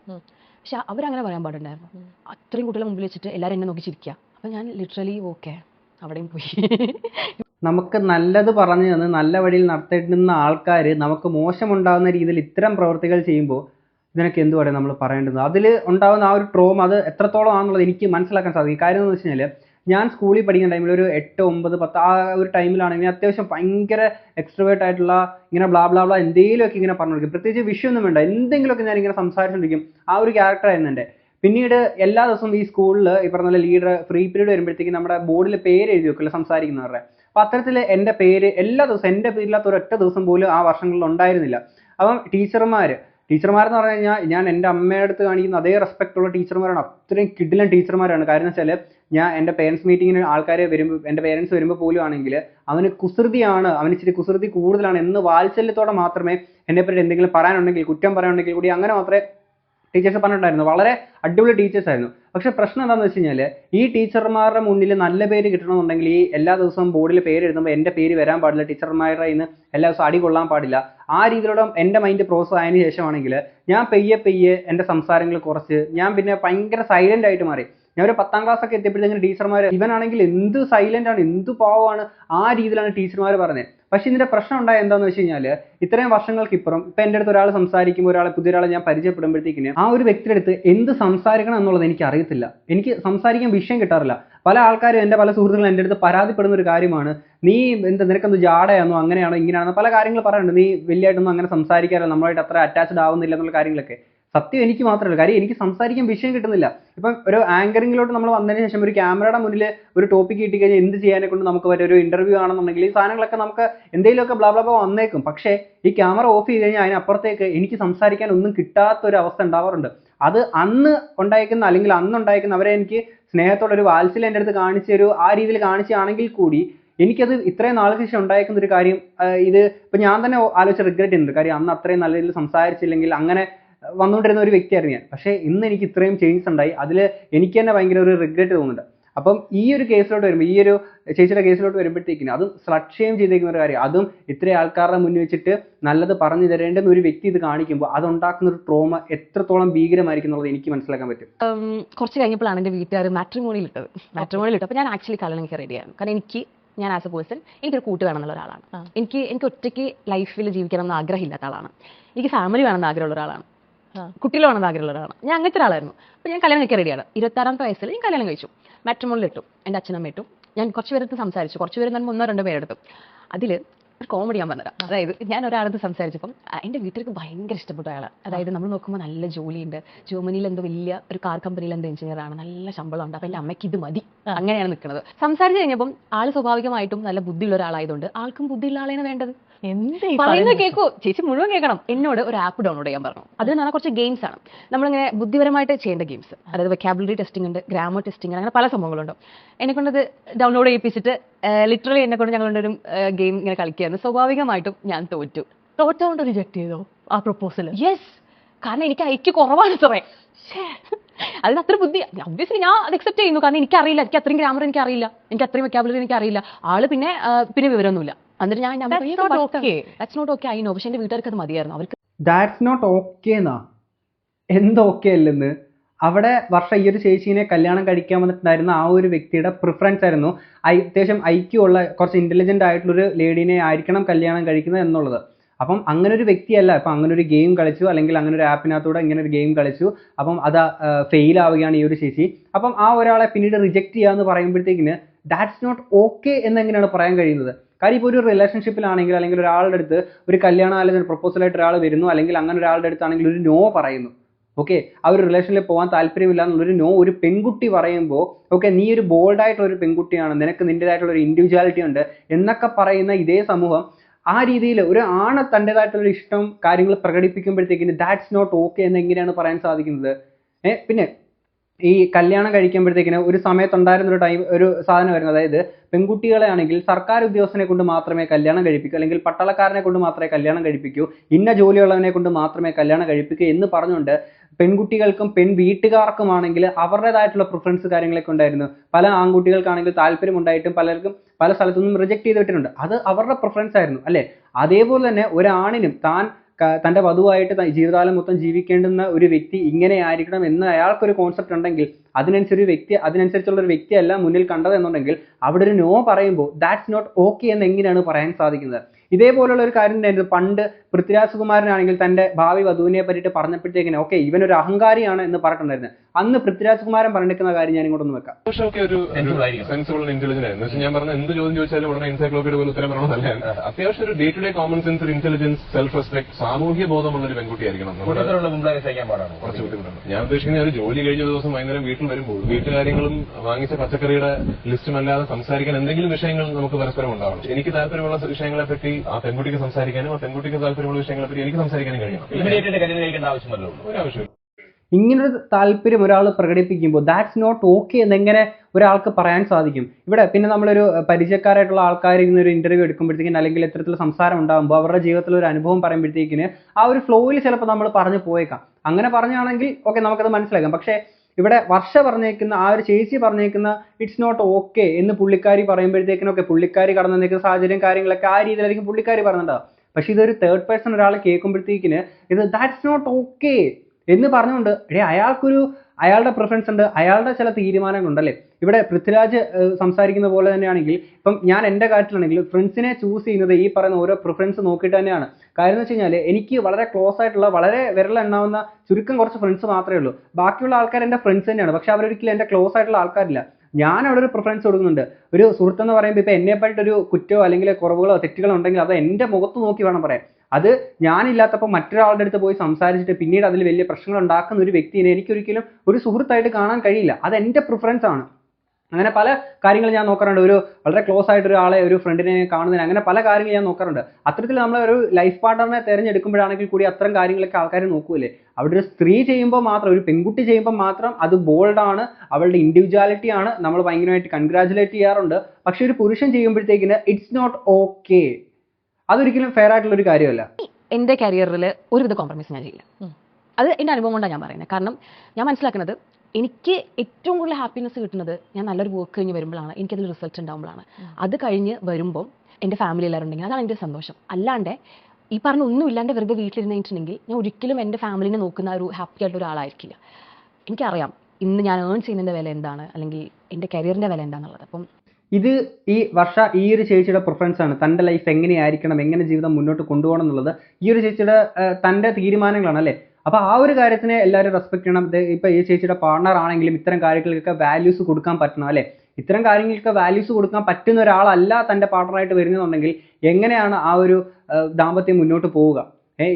പക്ഷെ അവരങ്ങനെ പറയാൻ പാടുണ്ടായിരുന്നു. അത്രയും കുട്ടികളെ മുമ്പിൽ വെച്ചിട്ട് എല്ലാവരും എന്നെ നോക്കി ചിരിക്കുക അപ്പോൾ ഞാൻ ലിറ്ററലി ഓക്കെ അവിടെയും പോയി. നമുക്ക് നല്ലത് പറഞ്ഞു തന്ന് നല്ല വഴിയിൽ നടത്തേണ്ടുന്ന ആൾക്കാർ നമുക്ക് മോശമുണ്ടാകുന്ന രീതിയിൽ ഇത്തരം പ്രവൃത്തികൾ ചെയ്യുമ്പോൾ ഇതിനൊക്കെ എന്തുവാണ് നമ്മൾ പറയേണ്ടത്? അതിൽ ഉണ്ടാകുന്ന ആ ഒരു ട്രോം അത് എത്രത്തോളം ആണെന്നുള്ളത് എനിക്ക് മനസ്സിലാക്കാൻ സാധിക്കും. കാര്യം എന്ന് വെച്ച് കഴിഞ്ഞാൽ ഞാൻ സ്കൂളിൽ പഠിക്കുന്ന ടൈമിൽ ഒരു എട്ട് ഒമ്പത് പത്ത് ആ ഒരു ടൈമിലാണെങ്കിൽ അത്യാവശ്യം ഭയങ്കര എക്സ്ട്രവേർട്ട് ആയിട്ടുള്ള ഇങ്ങനെ ബ്ലാ ബ്ലാ ബ്ലാ എന്തെങ്കിലുമൊക്കെ ഇങ്ങനെ പറഞ്ഞു കൊടുക്കും. പ്രത്യേകിച്ച് വിഷയമൊന്നും വേണ്ട. എന്തെങ്കിലുമൊക്കെ ഞാൻ ഇങ്ങനെ സംസാരിച്ചുകൊണ്ടിരിക്കും ആ ഒരു ക്യാരക്ടർ ആയിരുന്നു എന്റെ. പിന്നീട് എല്ലാ ദിവസവും ഈ സ്കൂളിൽ ഈ പറഞ്ഞ ലീഡർ ഫ്രീ പീരീഡ് വരുമ്പോഴത്തേക്കും നമ്മുടെ ബോർഡിൽ പേര് എഴുതി വെക്കില്ല സംസാരിക്കുന്നവരുടെ. അപ്പം അത്തരത്തിൽ എന്റെ പേര് എല്ലാ ദിവസവും എന്റെ പേരില്ലാത്ത ഒരൊറ്റ ദിവസം പോലും ആ വർഷങ്ങളിൽ ഉണ്ടായിരുന്നില്ല. അപ്പം ടീച്ചർമാർ ടീച്ചർമാരെന്ന് പറഞ്ഞു കഴിഞ്ഞാൽ ഞാൻ എന്റെ അമ്മയുടെ അടുത്ത് കാണിക്കുന്ന അതേ റെസ്പെക്ട് ഉള്ള ടീച്ചർമാരാണ്. അത്രയും കിഡിലൻ ടീച്ചർമാരാണ്. കാരണം വെച്ചാൽ ഞാൻ എന്റെ പേരൻസ് മീറ്റിങ്ങിന് ആൾക്കാരെ വരുമ്പോൾ എന്റെ പേരൻസ് വരുമ്പോൾ പോലും ആണെങ്കിൽ അവന് കുസൃതിയാണ് അവന് ഇച്ചിരി കുസൃതി കൂടുതലാണ് എന്ന് വാത്സല്യത്തോടെ മാത്രമേ എന്നെ പറ്റി എന്തെങ്കിലും പറയാനുണ്ടെങ്കിൽ കുറ്റം പറയാനുണ്ടെങ്കിൽ കൂടി അങ്ങനെ മാത്രമേ ടീച്ചേഴ്സ് പറഞ്ഞിട്ടുണ്ടായിരുന്നു. വളരെ അടിപൊളി ടീച്ചേഴ്സ് ആയിരുന്നു. പക്ഷെ പ്രശ്നം എന്താണെന്ന് വെച്ച് കഴിഞ്ഞാൽ ഈ ടീച്ചർമാരുടെ മുന്നിൽ നല്ല പേര് കിട്ടണമെന്നുണ്ടെങ്കിൽ ഈ എല്ലാ ദിവസവും ബോർഡിൽ പേര് എഴുതുമ്പോൾ എന്റെ പേര് വരാൻ പാടില്ല ടീച്ചർമാരുടെ ഇന്ന് എല്ലാ ദിവസവും അടി കൊള്ളാൻ പാടില്ല. ആ രീതിയിലൂടെ എന്റെ മൈൻഡ് പ്രോസസ് ആയതിനു ശേഷമാണെങ്കിൽ ഞാൻ പെയ്യെ പെയ്യെ എന്റെ സംസാരങ്ങൾ കുറച്ച് ഞാൻ പിന്നെ ഭയങ്കര സൈലന്റ് ആയിട്ട് മാറി. ഞാൻ ഒരു പത്താം ക്ലാസ് ഒക്കെ എത്തിയപ്പോഴത്തേക്കും ടീച്ചർമാർ ഇവനാണെങ്കിൽ എന്ത് സൈലന്റ് ആണ് എന്ത് പാവമാണ് ആ രീതിയിലാണ് ടീച്ചർമാർ പറഞ്ഞത്. പക്ഷെ ഇതിന്റെ പ്രശ്നം ഉണ്ടായ എന്താന്ന് വെച്ച് കഴിഞ്ഞാൽ ഇത്രയും വർഷങ്ങൾക്ക് ഇപ്പുറം ഇപ്പൊ എന്റെ അടുത്ത് ഒരാൾ സംസാരിക്കുമ്പോൾ ഒരാളെ പുതിയ ഒരാളെ ഞാൻ പരിചയപ്പെടുമ്പോഴത്തേക്കിന് ആ ഒരു വ്യക്തിയുടെ അടുത്ത് എന്ത് സംസാരിക്കണം എന്നുള്ളത് എനിക്ക് അറിയത്തില്ല. എനിക്ക് സംസാരിക്കാൻ വിഷയം കിട്ടാറില്ല. പല ആൾക്കാരും എന്റെ പല സുഹൃത്തുക്കളും എന്റെ അടുത്ത് പരാതിപ്പെടുന്ന ഒരു കാര്യമാണ്. നീ എന്താ നിനക്കെന്ത് ജാടയാണോ അങ്ങനെയാണോ ഇങ്ങനെയാണോ പല കാര്യങ്ങൾ പറയുന്നുണ്ട് നീ വലിയായിട്ടൊന്നും അങ്ങനെ സംസാരിക്കാറില്ല. നമ്മളായിട്ട് അത്ര അറ്റാച്ച്ഡ് ആവുന്നില്ല എന്നുള്ള കാര്യങ്ങളൊക്കെ. സത്യം എനിക്ക് മാത്രമല്ല. കാര്യം എനിക്ക് സംസാരിക്കാൻ വിഷയം കിട്ടുന്നില്ല. ഇപ്പം ഒരു ആങ്കറിങ്ങിലോട്ട് നമ്മൾ വന്നതിന് ശേഷം ഒരു ക്യാമറയുടെ മുന്നിൽ ഒരു ടോപ്പിക് കിട്ടിക്കഴിഞ്ഞാൽ എന്ത് ചെയ്യാനെ കൊണ്ട് നമുക്ക് പറ്റും ഒരു ഇന്റർവ്യൂ ആണെന്നുണ്ടെങ്കിൽ ഈ സാധനങ്ങളൊക്കെ നമുക്ക് എന്തെങ്കിലുമൊക്കെ ബ്ലാ ബ്ലാ ബ്ലാ വന്നേക്കും. പക്ഷേ ഈ ക്യാമറ ഓഫ് ചെയ്ത് കഴിഞ്ഞാൽ അതിനപ്പുറത്തേക്ക് എനിക്ക് സംസാരിക്കാൻ ഒന്നും കിട്ടാത്ത ഒരു അവസ്ഥ ഉണ്ടാവാറുണ്ട്. അത് അന്ന് ഉണ്ടായിരിക്കുന്ന അല്ലെങ്കിൽ അന്ന് ഉണ്ടായിരിക്കുന്ന അവരെ എനിക്ക് സ്നേഹത്തോടെ ഒരു വാത്സല്യം എന്റെ അടുത്ത് കാണിച്ച ഒരു ആ രീതിയിൽ കാണിച്ചാണെങ്കിൽ കൂടി എനിക്കത് ഇത്രയും നാൾക്ക് ശേഷം ഉണ്ടായിരിക്കുന്ന ഒരു കാര്യം ഇത് ഇപ്പം ഞാൻ തന്നെ ആലോചിച്ച് റിഗ്രറ്റ് ചെയ്യുന്നുണ്ട്. കാര്യം അന്ന് അത്രയും നല്ല രീതിയിൽ സംസാരിച്ചില്ലെങ്കിൽ അങ്ങനെ വന്നുകൊണ്ടിരുന്ന ഒരു വ്യക്തിയായിരുന്നു ഞാൻ. പക്ഷേ ഇന്ന് എനിക്ക് ഇത്രയും ചേഞ്ചസ് ഉണ്ടായി. അതിൽ എനിക്ക് തന്നെ ഭയങ്കര ഒരു റിഗ്രറ്റ് തോന്നുന്നുണ്ട്. അപ്പം ഈ ഒരു കേസിലോട്ട് വരുമ്പോൾ ഈ ഒരു ചേച്ചിയുടെ കേസിലോട്ട് വരുമ്പോഴത്തേക്കിനും അതും സ്ലക്ഷയം ചെയ്തേക്കുന്ന ഒരു കാര്യം. അതും ഇത്രയും ആൾക്കാരുടെ മുന്നിൽ വെച്ചിട്ട് നല്ലത് പറഞ്ഞു തരേണ്ടെന്ന് ഒരു വ്യക്തി ഇത് കാണിക്കുമ്പോൾ അതുണ്ടാക്കുന്ന ഒരു ട്രോമ എത്രത്തോളം ഭീകരമായിരിക്കും എന്നുള്ളത് എനിക്ക് മനസ്സിലാക്കാൻ പറ്റും. കുറച്ച് കഴിഞ്ഞപ്പോഴാണ് എന്റെ വീട്ടുകാർ മാട്രിമോണിയിൽ ഇട്ടത് മാട്രിമോണിയിൽ ഇട്ടപ്പോൾ ഞാൻ ആക്ച്വലി കല്യാണം റെഡി റെഡിയായിരുന്നു കാരണം എനിക്ക് ഞാൻ ആസ് എ പേഴ്സൺ എനിക്കൊരു കൂട്ട് വേണം എന്നുള്ള ഒരാളാണ് എനിക്ക് എനിക്ക് ഒറ്റയ്ക്ക് ലൈഫിൽ ജീവിക്കണം എന്ന് ആഗ്രഹമില്ലാത്ത ആളാണ്. എനിക്ക് ഫാമിലി വേണമെന്ന് ആഗ്രഹമുള്ള ഒരാളാണ്. കുട്ടികൾ വേണമെന്ന് ആഗ്രഹമുള്ള ഒരാളാണ്. ഞാൻ അങ്ങനത്തെ ഒരാളായിരുന്നു. അപ്പോൾ ഞാൻ കല്യാണം കഴിക്കാൻ റെഡിയാണ് ഇരുപത്താറാമത്തെ വയസ്സിൽ ഞാൻ കല്യാണം കഴിച്ചു. മാട്രിമോണിൽ ഇട്ടു. എന്റെ അച്ഛനമ്മ ഇട്ടു. ഞാൻ കുറച്ച് പേരെടുത്ത് സംസാരിച്ചു. കുറച്ച് പേര് ഞാൻ ഒന്നോ രണ്ടോ പേരെടുത്തു. അതിൽ ഒരു കോമഡി ഞാൻ പറഞ്ഞുതരാം. അതായത് ഞാൻ ഒരാളടുത്ത് സംസാരിച്ചപ്പം എന്റെ എന്റെ വീട്ടിലേക്ക് ഭയങ്കര ഇഷ്ടപ്പെട്ട അയാൾ അതായത് നമ്മൾ നോക്കുമ്പോൾ നല്ല ജോലിയുണ്ട്. ജർമ്മനിയിൽ എന്തോ വലിയ ഒരു കാർ കമ്പനിയിൽ എന്തോ എഞ്ചിനീയർ ആണ്. നല്ല ശമ്പളം ഉണ്ട് അപ്പം എന്റെ അമ്മയ്ക്ക് ഇത് മതി. അങ്ങനെയാണ് നിൽക്കുന്നത്. സംസാരിച്ചു കഴിഞ്ഞപ്പം ആൾ സ്വാഭാവികമായിട്ടും നല്ല ബുദ്ധിയുള്ള ഒരാളായതുകൊണ്ട് ആൾക്കും ബുദ്ധിയുള്ള ആളെയാണ് വേണ്ടത്. പറയുന്നത്? കേൾക്കൂ ചേച്ചി മുഴുവൻ കേൾക്കണം. എന്നോട് ഒരു ആപ്പ് ഡൗൺലോഡ് ചെയ്യാൻ പറഞ്ഞു. അതിൽ നല്ല കുറച്ച് ഗെയിംസ് ആണ്. നമ്മളിങ്ങനെ ബുദ്ധിപരമായിട്ട് ചെയ്യേണ്ട ഗെയിംസ് അതായത് വെക്കാബുലറി ടെസ്റ്റിംഗ് ഉണ്ട് ഗ്രാമർ ടെസ്റ്റിംഗ് അങ്ങനെ പല സംഭവങ്ങളുണ്ട്. എന്നെ കൊണ്ടത് ഡൗൺലോഡ് ചെയ്യിപ്പിച്ചിട്ട് ലിറ്ററലി എന്നെ കൊണ്ട് ഞങ്ങളുടെ ഒരു ഗെയിം ഇങ്ങനെ കളിക്കുകയായിരുന്നു. സ്വാഭാവികമായിട്ടും ഞാൻ തോറ്റു. തോറ്റോണ്ട് റിജക്ട് ചെയ്തോ ആ പ്രൊപ്പോസൽ യെസ് കാരണം എനിക്ക് ഐക്യ കുറവാണ് സാറേ അതിന് അത്ര ബുദ്ധി ഒബ്വിയസ്ലി ഞാൻ അത് അക്സെപ്റ്റ് ചെയ്യുന്നു. കാരണം എനിക്കറിയില്ല. എനിക്ക് അത്രയും ഗ്രാമർ എനിക്കറിയില്ല. എനിക്ക് അത്രയും വെക്കാബുലറി എനിക്കറിയില്ല. ആൾ പിന്നെ പിന്നെ വിവരമൊന്നുമില്ല. എന്നിട്ട് ഞാൻ. ദാറ്റ്സ് നോട്ട് ഓക്കെ ആയിനോ പക്ഷെ എന്റെ വീട്ടുകാർക്ക് അത് മതിയായിരുന്നു. അവർക്ക് ദാറ്റ്സ് നോട്ട് ഓക്കെ എന്നാ എന്ത് ഓക്കെ അല്ലെന്ന്? അവിടെ വർഷം ഈ ഒരു ചേച്ചീനെ കല്യാണം കഴിക്കാൻ വന്നിട്ടുണ്ടായിരുന്ന ആ ഒരു വ്യക്തിയുടെ പ്രിഫറൻസ് ആയിരുന്നു. ഐ- അത്യാവശ്യം ഉള്ള കുറച്ച് ഇന്റലിജന്റ് ആയിട്ടുള്ള ഒരു ലേഡീനെ ആയിരിക്കണം കല്യാണം കഴിക്കുന്നത് എന്നുള്ളത്. അപ്പം അങ്ങനെ ഒരു വ്യക്തിയല്ല. ഇപ്പം അങ്ങനെ ഒരു ഗെയിം കളിച്ചു. അല്ലെങ്കിൽ അങ്ങനെ ഒരു ആപ്പിനകത്തൂടെ ഇങ്ങനെ ഒരു ഗെയിം കളിച്ചു. അപ്പം അത് ഫെയിൽ ആവുകയാണ് ഈ ഒരു ചേച്ചി. അപ്പം ആ ഒരാളെ പിന്നീട് റിജക്ട് ചെയ്യാന്ന് പറയുമ്പോഴത്തേക്കിന് ദാറ്റ്സ് നോട്ട് ഓക്കെ എന്നെങ്ങനെയാണ് പറയാൻ കഴിയുന്നത്? കാര്യം ഇപ്പോൾ ഒരു റിലേഷൻഷിപ്പിലാണെങ്കിൽ അല്ലെങ്കിൽ ഒരാളുടെ അടുത്ത് ഒരു കല്യാണം അല്ലെങ്കിൽ പ്രപ്പോസലായിട്ട് ഒരാൾ വരുന്നു അല്ലെങ്കിൽ അങ്ങനെ ഒരാളുടെ അടുത്താണെങ്കിൽ ഒരു നോ പറയുന്നു. ഓക്കെ ആ ഒരു റിലേഷനിൽ പോകാൻ താല്പര്യമില്ല എന്നുള്ളൊരു നോ ഒരു പെൺകുട്ടി പറയുമ്പോൾ ഓക്കെ നീ ഒരു ബോൾഡായിട്ടുള്ള ഒരു പെൺകുട്ടിയാണ് നിനക്ക് നിന്റെതായിട്ടുള്ള ഒരു ഇൻഡിവിജ്വാലിറ്റി ഉണ്ട് എന്നൊക്കെ പറയുന്ന ഇതേ സമൂഹം ആ രീതിയിൽ ഒരു ആണ് തന്റെതായിട്ടുള്ള ഇഷ്ടം കാര്യങ്ങൾ പ്രകടിപ്പിക്കുമ്പോഴത്തേക്കിന് ദാറ്റ്സ് നോട്ട് ഓക്കെ എന്ന് എങ്ങനെയാണ് പറയാൻ സാധിക്കുന്നത്? ഏഹ് പിന്നെ ഈ കല്യാണം കഴിക്കുമ്പോഴത്തേക്കിന് ഒരു സമയത്തുണ്ടായിരുന്ന ഒരു ടൈം ഒരു സാധനം വരുന്നത്. അതായത് പെൺകുട്ടികളെ ആണെങ്കിൽ സർക്കാർ ഉദ്യോഗസ്ഥനെ കൊണ്ട് മാത്രമേ കല്യാണം കഴിപ്പിക്കൂ അല്ലെങ്കിൽ പട്ടാളക്കാരനെ കൊണ്ട് മാത്രമേ കല്യാണം കഴിപ്പിക്കൂ ഇന്ന ജോലിയുള്ളവനെ കൊണ്ട് മാത്രമേ കല്യാണം കഴിപ്പിക്കൂ എന്ന് പറഞ്ഞുകൊണ്ട് പെൺകുട്ടികൾക്കും പെൺ വീട്ടുകാർക്കുമാണെങ്കിൽ അവരുടേതായിട്ടുള്ള പ്രിഫറൻസ് കാര്യങ്ങളൊക്കെ ഉണ്ടായിരുന്നു. പല ആൺകുട്ടികൾക്കാണെങ്കിൽ താല്പര്യം ഉണ്ടായിട്ടും പലർക്കും പല സ്ഥലത്തുനിന്നും റിജക്ട് ചെയ്തു വിട്ടിട്ടുണ്ട് അത് അവരുടെ പ്രിഫറൻസ് ആയിരുന്നു അല്ലേ? അതേപോലെ തന്നെ ഒരാണിനും താൻ തന്റെ വധുവായിട്ട് ജീവിതകാലം മൊത്തം ജീവിക്കേണ്ടുന്ന ഒരു വ്യക്തി ഇങ്ങനെ ആയിരിക്കണം എന്ന് അയാൾക്കൊരു കോൺസെപ്റ്റ് ഉണ്ടെങ്കിൽ അതിനനുസരിച്ച് വ്യക്തി അതിനനുസരിച്ചുള്ള ഒരു വ്യക്തിയല്ല മുന്നിൽ കണ്ടത് എന്നുണ്ടെങ്കിൽ അവിടെ ഒരു നോ പറയുമ്പോൾ ദാറ്റ്സ് നോട്ട് ഓക്കെ എന്ന് എങ്ങനെയാണ് പറയാൻ സാധിക്കുന്നത്? ഇതേപോലുള്ള ഒരു കാര്യം ഉണ്ടായിരുന്നു പണ്ട് പൃഥ്വിരാജ് കുമാരനാണെങ്കിൽ തന്റെ ഭാവി വധുവിനെ പറ്റിയിട്ട് പറഞ്ഞപ്പോഴത്തേക്കിന് ഓക്കെ ഒരു അഹങ്കാരിയാണ് എന്ന് പറഞ്ഞിട്ടുണ്ടായിരുന്നു. അന്ന് പൃഥ്വിരാജ് കുമാരൻ പറഞ്ഞിരിക്കുന്ന കാര്യം ഞാൻ ഇങ്ങോട്ടൊന്ന് വെക്കാം. ഒരു സെൻസിബിൾ ഇന്റലിജന്റ് ആയിരുന്നു. പക്ഷെ ഞാൻ പറഞ്ഞ എന്ത് ചോദ്യം ചോദിച്ചാലും ഉടനെ എൻസൈക്ലോപ്പീഡിയ പോലെ ഉത്തരം പറയണമെന്നല്ല. അത്യാവശ്യം ഒരു day to day common sense ഒരു ഇന്റലിജൻസ് സെൽഫ് റെസ്പെക്ട് സാമൂഹ്യ ബോധമുള്ള ഒരു പെൺകുട്ടിയായിരിക്കണം. കുറച്ച് ഞാൻ ഉദ്ദേശിക്കുന്ന ഒരു ജോലി കഴിഞ്ഞ ദിവസം വൈകുന്നേരം വീട്ടിൽ വരുമ്പോൾ വീട്ടുകാര്യങ്ങളും വാങ്ങിച്ച പച്ചക്കറിയുടെ ലിസ്റ്റും അല്ലാതെ സംസാരിക്കാൻ എന്തെങ്കിലും വിഷയങ്ങൾ നമുക്ക് പരസ്പരം ഉണ്ടാവണം. എനിക്ക് താല്പര്യമുള്ള വിഷയങ്ങളെ പറ്റി ആ പെൺകുട്ടിക്ക് സംസാരിക്കാനും ആ പെൺകുട്ടിക്ക് താല്പര്യമുള്ള വിഷയങ്ങളെ പറ്റി എനിക്ക് സംസാരിക്കാനും കഴിയണം. ഇമ്മീഡിയറ്റ് കല്യാണം കഴിക്കേണ്ട ആവശ്യമല്ലോ ഇങ്ങനൊരു താല്പര്യം ഒരാൾ പ്രകടിപ്പിക്കുമ്പോൾ ദാറ്റ്സ് നോട്ട് ഓക്കെ എന്നെങ്ങനെ ഒരാൾക്ക് പറയാൻ സാധിക്കും. ഇവിടെ പിന്നെ നമ്മളൊരു പരിചയക്കാരായിട്ടുള്ള ആൾക്കാർ ഇന്ന് ഒരു ഇന്റർവ്യൂ എടുക്കുമ്പോഴത്തേക്കിന് അല്ലെങ്കിൽ ഇത്തരത്തിലുള്ള സംസാരം ഉണ്ടാകുമ്പോൾ അവരുടെ ജീവിതത്തിൽ ഒരു അനുഭവം പറയുമ്പോഴത്തേക്കിന് ആ ഒരു ഫ്ലോയിൽ ചിലപ്പോൾ നമ്മൾ പറഞ്ഞു പോയേക്കാം. അങ്ങനെ പറഞ്ഞാണെങ്കിൽ ഓക്കെ നമുക്കത് മനസ്സിലാക്കാം. പക്ഷേ ഇവിടെ വർഷ പറഞ്ഞേക്കുന്ന ആ ഒരു ചേച്ചി പറഞ്ഞേക്കുന്ന ഇറ്റ്സ് നോട്ട് ഓക്കെ എന്ന് പുള്ളിക്കാരി പറയുമ്പോഴത്തേക്കിനൊക്കെ പുള്ളിക്കാരി കടന്നു നിൽക്കുന്ന സാഹചര്യം കാര്യങ്ങളൊക്കെ ആ രീതിയിലായിരിക്കും പുള്ളിക്കാരി പറഞ്ഞിട്ടുണ്ടാവുക പക്ഷെ ഇതൊരു തേർഡ് പേഴ്സൺ ഒരാൾ കേൾക്കുമ്പോഴത്തേക്കിന് ഇത് ദാറ്റ്സ് നോട്ട് ഓക്കെ എന്ന് പറഞ്ഞുകൊണ്ട് എടേ അയാൾക്കൊരു അയാളുടെ പ്രിഫറൻസ് ഉണ്ട് അയാളുടെ ചില തീരുമാനങ്ങളുണ്ടല്ലേ? ഇവിടെ പൃഥ്വിരാജ് സംസാരിക്കുന്ന പോലെ തന്നെയാണെങ്കിൽ ഇപ്പം ഞാൻ എന്റെ കാര്യത്തിലാണെങ്കിൽ ഫ്രണ്ട്സിനെ ചൂസ് ചെയ്യുന്നത് ഈ പറയുന്ന ഓരോ പ്രിഫറൻസ് നോക്കിയിട്ട് തന്നെയാണ്. കാര്യം എന്ന് വെച്ച് കഴിഞ്ഞാൽ എനിക്ക് വളരെ ക്ലോസ് ആയിട്ടുള്ള വളരെ വിരലെണ്ണാവുന്ന ചുരുക്കം കുറച്ച് ഫ്രണ്ട്സ് മാത്രമേ ഉള്ളൂ. ബാക്കിയുള്ള ആൾക്കാർ എന്റെ ഫ്രണ്ട്സ് തന്നെയാണ് പക്ഷെ അവരൊരിക്കലും എന്റെ ക്ലോസ് ആയിട്ടുള്ള ആൾക്കാരില്ല. ഞാൻ അവിടെ ഒരു പ്രിഫറൻസ് കൊടുക്കുന്നുണ്ട്. ഒരു സുഹൃത്ത് എന്ന് പറയുമ്പോൾ ഇപ്പോ എന്നെ പറ്റിയിട്ട് ഒരു കുറ്റോ അല്ലെങ്കിൽ കുറവുകളോ തെറ്റുകളോ ഉണ്ടെങ്കിൽ അത് എന്റെ മുഖത്ത് നോക്കി വേണം പറയാൻ. അത് ഞാനില്ലാത്തപ്പോൾ മറ്റൊരാളുടെ അടുത്ത് പോയി സംസാരിച്ചിട്ട് പിന്നീട് അതിൽ വലിയ പ്രശ്നങ്ങൾ ഉണ്ടാക്കുന്ന ഒരു വ്യക്തിയെ എനിക്കൊരിക്കലും ഒരു സുഹൃത്തായിട്ട് കാണാൻ കഴിയില്ല. അത് എന്റെ പ്രിഫറൻസ് ആണ്. അങ്ങനെ പല കാര്യങ്ങൾ ഞാൻ നോക്കാറുണ്ട്. ഒരു വളരെ ക്ലോസ് ആയിട്ട് ഒരാളെ ഒരു ഫ്രണ്ടിനെ കാണുന്നതിന് അങ്ങനെ പല കാര്യങ്ങൾ ഞാൻ നോക്കാറുണ്ട്. അത്തരത്തിൽ നമ്മൾ ഒരു ലൈഫ് പാർട്ണറിനെ തിരഞ്ഞെടുക്കുമ്പോഴാണെങ്കിൽ കൂടി അത്തരം കാര്യങ്ങളൊക്കെ ആൾക്കാർ നോക്കൂലേ അവിടെ ഒരു സ്ത്രീ ചെയ്യുമ്പോൾ മാത്രം ഒരു പെൺകുട്ടി ചെയ്യുമ്പോൾ മാത്രം അത് ബോൾഡാണ് അവളുടെ ഇൻഡിവിജ്വാലിറ്റി ആണ്. നമ്മൾ ഭയങ്കരമായിട്ട് കൺഗ്രാജുലേറ്റ് ചെയ്യാറുണ്ട്. പക്ഷെ ഒരു പുരുഷൻ ചെയ്യുമ്പോഴത്തേക്കിന് ഇറ്റ്സ് നോട്ട് ഓക്കെ അതൊരിക്കലും ഫെയർ ആയിട്ടുള്ള ഒരു കാര്യമല്ല. എന്റെ കരിയറിൽ ഒരുവിധ കോംപ്രമൈസ് ഞാൻ ചെയ്യില്ല. അത് എന്റെ അനുഭവം കൊണ്ടാണ് ഞാൻ പറയുന്നത് കാരണം ഞാൻ മനസ്സിലാക്കുന്നത് എനിക്ക് ഏറ്റവും കൂടുതൽ ഹാപ്പിനെസ് കിട്ടുന്നത് ഞാൻ നല്ലൊരു വർക്ക് കഴിഞ്ഞ് വരുമ്പോഴാണ്. എനിക്കതിൽ റിസൾട്ട് ഉണ്ടാകുമ്പോഴാണ് അത് കഴിഞ്ഞ് വരുമ്പോൾ എന്റെ ഫാമിലി എല്ലാവരും ഉണ്ടെങ്കിൽ അതാണ് എന്റെ സന്തോഷം. അല്ലാണ്ട് ഈ പറഞ്ഞ ഒന്നും ഇല്ലാണ്ട് വെറുതെ വീട്ടിലിരുന്നിട്ടുണ്ടെങ്കിൽ ഞാൻ ഒരിക്കലും എന്റെ ഫാമിലിനെ നോക്കുന്ന ഒരു ഹാപ്പി ആയിട്ടുള്ള ഒരാളായിരിക്കില്ല. എനിക്കറിയാം ഇന്ന് ഞാൻ ഏൺ ചെയ്യുന്നതിന്റെ വില എന്താണ് അല്ലെങ്കിൽ എന്റെ കരിയറിന്റെ വില എന്താണെന്നുള്ളത് അപ്പം ഇത് ഈ വർഷ ഈ ഒരു ചേച്ചിയുടെ പ്രിഫറൻസ് ആണ്. തന്റെ ലൈഫ് എങ്ങനെയായിരിക്കണം എങ്ങനെ ജീവിതം മുന്നോട്ട് കൊണ്ടുപോകണം എന്നുള്ളത് ഈ ഒരു ചേച്ചിയുടെ തന്റെ തീരുമാനങ്ങളാണ് അല്ലേ? അപ്പൊ ആ ഒരു കാര്യത്തിന് എല്ലാവരും റെസ്പെക്ട് ചെയ്യണം. ഇപ്പൊ ഈ ചേച്ചിയുടെ പാർട്ണർ ആണെങ്കിലും ഇത്തരം കാര്യങ്ങൾക്കൊക്കെ വാല്യൂസ് കൊടുക്കാൻ പറ്റണം അല്ലേ? ഇത്തരം കാര്യങ്ങൾക്ക് വാല്യൂസ് കൊടുക്കാൻ പറ്റുന്ന ഒരാളല്ല തന്റെ പാർട്ണറായിട്ട് വരുന്നുണ്ടെങ്കിൽ എങ്ങനെയാണ് ആ ഒരു ദാമ്പത്യം മുന്നോട്ട് പോവുക?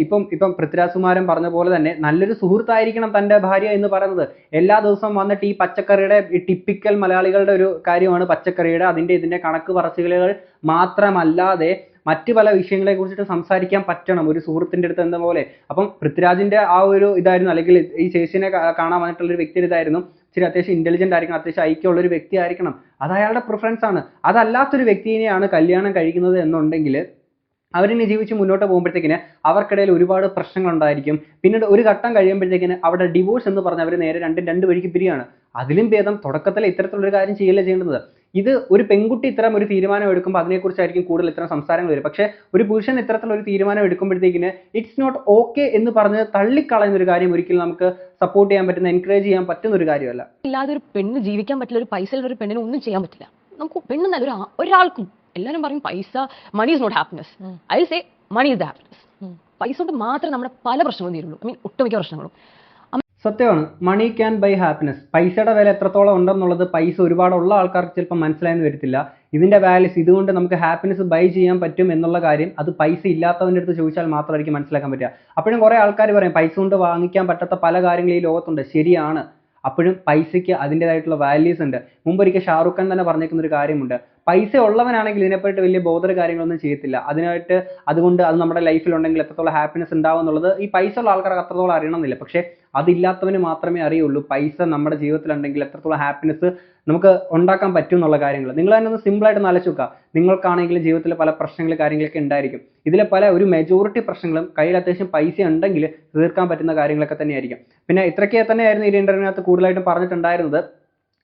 ഇപ്പം ഇപ്പം പൃഥ്വിരാജ് കുമാരൻ പറഞ്ഞ പോലെ തന്നെ നല്ലൊരു സുഹൃത്തായിരിക്കണം തന്റെ ഭാര്യ എന്ന് പറയുന്നത്. എല്ലാ ദിവസവും വന്നിട്ട് ഈ പച്ചക്കറിയുടെ ടിപ്പിക്കൽ മലയാളികളുടെ ഒരു കാര്യമാണ് പച്ചക്കറിയുടെ. അതിന്റെ ഇതിന്റെ കണക്ക് പറച്ചിലുകൾ മാത്രമല്ലാതെ മറ്റ് പല വിഷയങ്ങളെ കുറിച്ചിട്ട് സംസാരിക്കാൻ പറ്റണം. ഒരു സുഹൃത്തിന്റെ അടുത്ത് എന്ന പോലെ. അപ്പം പൃഥ്വിരാജിന്റെ ആ ഒരു ഇതായിരുന്നു. അല്ലെങ്കിൽ ഈ ചേച്ചിനെ കാണാൻ വന്നിട്ടുള്ള ഒരു വ്യക്തി ഇതായിരുന്നു. ഇച്ചിരി അത്യാവശ്യം ഇന്റലിജന്റ് ആയിരിക്കണം. അത്യാവശ്യം ഐക്യമുള്ള ഒരു വ്യക്തി ആയിരിക്കണം അത് അയാളുടെ പ്രിഫറൻസ് ആണ്. അതല്ലാത്തൊരു വ്യക്തിയെയാണ് കല്യാണം കഴിക്കുന്നത് എന്നുണ്ടെങ്കിൽ അവരിനി ജീവിച്ച് മുന്നോട്ട് പോകുമ്പോഴത്തേക്കിന് അവർക്കിടയിൽ ഒരുപാട് പ്രശ്നങ്ങൾ ഉണ്ടായിരിക്കും പിന്നീട് ഒരു ഘട്ടം കഴിയുമ്പോഴത്തേക്കിന് അവിടെ ഡിവോഴ്സ് എന്ന് പറഞ്ഞ് അവർ നേരെ രണ്ടും രണ്ട് വഴിക്ക് പിരിയാണ്. അതിലും ഭേദം തുടക്കത്തിൽ ഇത്തരത്തിലുള്ള ഒരു കാര്യം ചെയ്യല്ലേ ചെയ്യേണ്ടത്? ഇത് ഒരു പെൺകുട്ടി ഇത്തരം ഒരു തീരുമാനം എടുക്കുമ്പോൾ അതിനെക്കുറിച്ചായിരിക്കും കൂടുതൽ ഇത്തരം സംസാരങ്ങൾ വരും പക്ഷേ ഒരു പുരുഷൻ ഇത്തരത്തിലുള്ള ഒരു തീരുമാനം എടുക്കുമ്പോഴത്തേക്കിന് ഇറ്റ്സ് നോട്ട് ഓക്കെ എന്ന് പറഞ്ഞ് തള്ളിക്കളയുന്ന ഒരു കാര്യം ഒരിക്കലും നമുക്ക് സപ്പോർട്ട് ചെയ്യാൻ പറ്റുന്ന എൻകറേജ് ചെയ്യാൻ പറ്റുന്ന ഒരു കാര്യമല്ല. ഇല്ലാതെ ഒരു പെണ്ണ് ജീവിക്കാൻ പറ്റില്ല ഒരു പൈസ ഒരു പെണ്ണിന് ഒന്നും ചെയ്യാൻ പറ്റില്ല. നമുക്ക് പെണ്ണ് നല്ല ഒരു ഒരാൾക്കും എല്ലാവരും പറയും പൈസ money is not happiness. I say money is the happiness പൈസ കൊണ്ട് മാത്രം നമ്മുടെ പല പ്രശ്നങ്ങളും തീരുള്ളൂ. ഐ മീൻ ഒട്ടുമിക്ക പ്രശ്നങ്ങളും. സത്യമാണ്. മണി ക്യാൻ ബൈ ഹാപ്പിനെസ് പൈസയുടെ വില എത്രത്തോളം ഉണ്ടെന്നുള്ളത് പൈസ ഒരുപാടുള്ള ആൾക്കാർക്ക് ചിലപ്പോൾ മനസ്സിലായെന്ന് വരത്തില്ല. ഇതിന്റെ വാല്യൂസ് ഇതുകൊണ്ട് നമുക്ക് ഹാപ്പിനെസ് ബൈ ചെയ്യാൻ പറ്റും എന്നുള്ള കാര്യം അത് പൈസ ഇല്ലാത്തവന്റെ അടുത്ത് ചോദിച്ചാൽ മാത്രമായിരിക്കും മനസ്സിലാക്കാൻ പറ്റുക. അപ്പോഴും കുറേ ആൾക്കാർ പറയും പൈസ കൊണ്ട് വാങ്ങിക്കാൻ പറ്റാത്ത പല കാര്യങ്ങളും ഈ ലോകത്തുണ്ട്. ശരിയാണ്. അപ്പോഴും പൈസയ്ക്ക് അതിന്റെതായിട്ടുള്ള വാല്യൂസ് ഉണ്ട്. മുമ്പൊരിക്കൽ ഷാറുഖ് ഖാൻ തന്നെ പറഞ്ഞേക്കുന്ന ഒരു കാര്യമുണ്ട്. പൈസ ഉള്ളവനാണെങ്കിൽ ഇതിനെപ്പറ്റി വലിയ ബോധര കാര്യങ്ങളൊന്നും ചെയ്യത്തില്ല. അതിനായിട്ട് അതുകൊണ്ട് അത് നമ്മുടെ ലൈഫിൽ ഉണ്ടെങ്കിൽ എത്രത്തോളം ഹാപ്പിനെസ് ഉണ്ടാവും എന്നുള്ളത് ഈ പൈസ ഉള്ള ആൾക്കാർക്ക് അത്രത്തോളം അറിയണമെന്നില്ല. പക്ഷേ അതില്ലാത്തവന് മാത്രമേ അറിയുള്ളൂ പൈസ നമ്മുടെ ജീവിതത്തിലുണ്ടെങ്കിൽ എത്രത്തോളം ഹാപ്പിനെസ് നമുക്ക് ഉണ്ടാക്കാൻ പറ്റും എന്നുള്ള കാര്യങ്ങൾ. നിങ്ങൾ തന്നെ ഒന്ന് സിമ്പിൾ ആയിട്ട് ആലോചിച്ച് നോക്കുക. നിങ്ങൾക്കാണെങ്കിലും ജീവിതത്തിൽ പല പ്രശ്നങ്ങൾ കാര്യങ്ങളൊക്കെ ഉണ്ടായിരിക്കും. ഇതിലെ പല ഒരു മെജോറിറ്റി പ്രശ്നങ്ങളും കയ്യിൽ അത്യാവശ്യം പൈസ ഉണ്ടെങ്കിൽ തീർക്കാൻ പറ്റുന്ന കാര്യങ്ങളൊക്കെ തന്നെയായിരിക്കും. പിന്നെ ഇത്രയൊക്കെ തന്നെയായിരുന്നു ഈ ഇന്റർവ്യൂവിനകത്ത് കൂടുതലായിട്ടും പറഞ്ഞിട്ടുണ്ടായിരുന്നത്.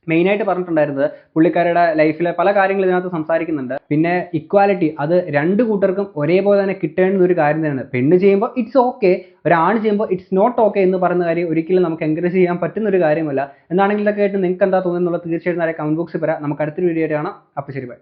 മെയിനായിട്ട് പറഞ്ഞിട്ടുണ്ടായിരുന്നത് പുള്ളിക്കാരുടെ ലൈഫിലെ പല കാര്യങ്ങൾ ഇതിനകത്ത് സംസാരിക്കുന്നുണ്ട്. പിന്നെ ഇക്വാലിറ്റി അത് രണ്ട് കൂട്ടർക്കും ഒരേപോലെ തന്നെ കിട്ടേണ്ടുന്ന ഒരു കാര്യം തന്നെയാണ്. പെണ്ണ് ചെയ്യുമ്പോൾ ഇറ്റ്സ് ഓക്കെ ഒരാണ് ചെയ്യുമ്പോൾ ഇറ്റ്സ് നോട്ട് ഓക്കെ എന്ന് പറയുന്ന കാര്യം ഒരിക്കലും നമുക്ക് എൻകറേജ് ചെയ്യാൻ പറ്റുന്ന ഒരു കാര്യമല്ല എന്നാണെങ്കിലൊക്കെ ആയിട്ട് നിങ്ങൾക്ക് എന്താ തോന്നുന്നുള്ളത് തീർച്ചയായിട്ടും കമന്റ് ബോക്സിൽ വരാം നമുക്ക് അടുത്തൊരു വീഡിയോ കാണാം. അപ്പോൾ ശരി ബൈ